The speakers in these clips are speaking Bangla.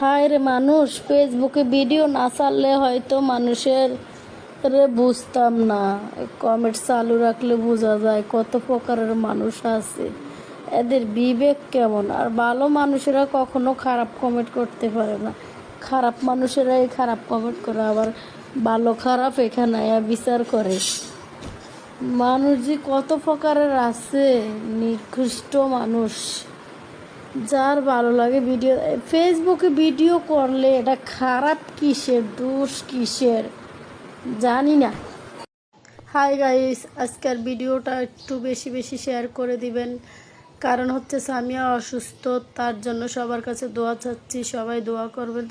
হায় রে মানুষ ফেসবুকে ভিডিও না ছাড়লে হয়তো মানুষের রে বুঝতাম না। কমেন্ট চালু রাখলে বোঝা যায় কত প্রকারের মানুষ আছে। এদের বিবেক কেমন? আর ভালো মানুষেরা কখনো খারাপ কমেন্ট করতে পারে না। খারাপ মানুষেরাই খারাপ কমেন্ট করে, আবার ভালো খারাপ এখানে বিচার করে। মানুষ যে কত প্রকারের আছে, নিকৃষ্ট মানুষ। যার ভালো লাগে ভিডিও ফেসবুকে ভিডিও করলে এটা খারাপ কিসের, দোষ কিসের? জানি না। হাই গাইস আজকের ভিডিওটা একটু বেশি বেশি শেয়ার করে দিবেন। কারণ হচ্ছে সামিয়া অসুস্থ, তার জন্য সবার কাছে দোয়া চাচ্ছি, সবাই দোয়া করবেন।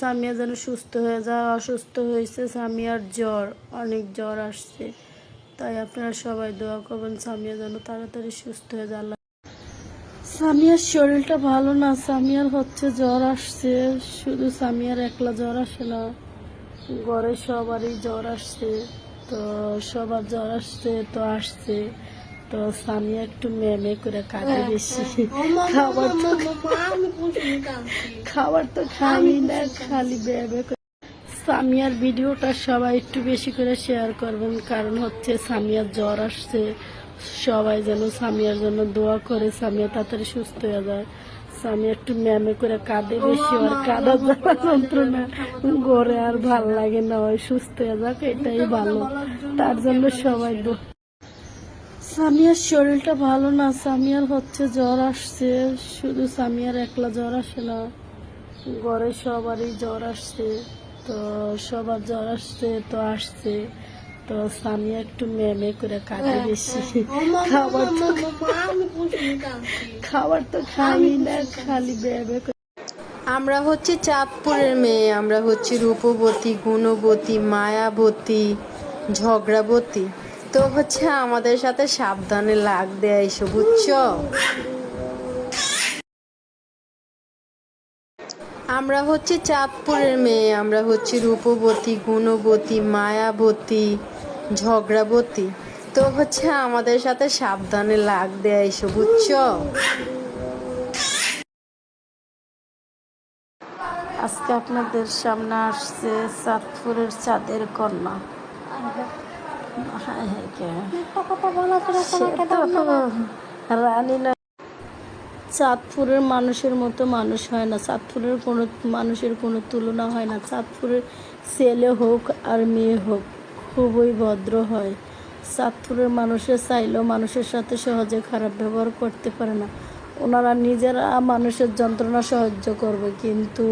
সামিয়া যেন সুস্থ হয়ে যায়, অসুস্থ হয়েছে, সামিয়ার জ্বর, অনেক জ্বর আসছে। তাই আপনারা সবাই দোয়া করবেন, সামিয়া যেন তাড়াতাড়ি সুস্থ হয়ে যায়। সামিয়ার শরীরটা ভালো না সামিয়ার হচ্ছে জ্বর আসছে। শুধু সামিয়ার একলা জ্বর আসে না ঘরে সবারই জ্বর আসছে। তো সবার জ্বর আসছে তো আসছে। তো সামিয়া একটু মেমে করে কাজে বেশি। খাবার তো খাবার তো খাই না খালি করে সামিয়ার ভিডিওটা সবাই একটু বেশি করে শেয়ার করবেন কারণ হচ্ছে সামিয়ার জ্বর আসছে। সবাই যেন সামিয়ার জন্য দোয়া করে সামিয়া তাড়াতাড়ি সুস্থ হয়ে যায়। সামিয়া একটু ম্যামে করে কাঁদে বেশি আর কাদা জ্বালা যন্ত্রণা। গড়ে আর ভালো লাগে না ওই সুস্থ হয়ে যাক এটাই ভালো। তার জন্য সবাই দোয়া। সামিয়ার শরীরটা ভালো না সামিয়ার হচ্ছে জ্বর আসছে শুধু সামিয়ার একলা জ্বর আসে না ঘরে সবারই জ্বর আসছে তো সবার জ্বর আসছে তো আসছে। তো সামিয়া একটু মেমে করে কাজে বেশি। খাবার তো খাবার তো খাই না খালি করে আমরা হচ্ছে চাঁদপুরের মেয়ে আমরা হচ্ছে রূপবতী গুণবতী মায়াবতী ঝগড়াবতী। তো হচ্ছে আমাদের সাথে সাবধানে লাগ দেয় এসো বুঝছ? আমরা হচ্ছে চাঁদপুরের মেয়ে আমরা হচ্ছে রূপবতী গুণবতী মায়াবতী ঝগড়াবতী। তো হচ্ছে আমাদের সাথে সাবধানে লাগ দেয় এসো, বুঝছ? আজকে আপনাদের সামনে আসছে চাঁদপুরের চাঁদের কন্যা। চাঁদপুরের মানুষের মতো মানুষ হয় না। চাঁদপুরের কোনো মানুষের কোনো তুলনা হয় না। চাঁদপুরের ছেলে হোক আর মেয়ে হোক। খুবই ভদ্র হয়। চাঁদপুরের মানুষের চাইলেও মানুষের সাথে সহজে খারাপ ব্যবহার করতে পারে না। ওনারা নিজেরা মানুষের যন্ত্রণা সহ্য করবে, কিন্তু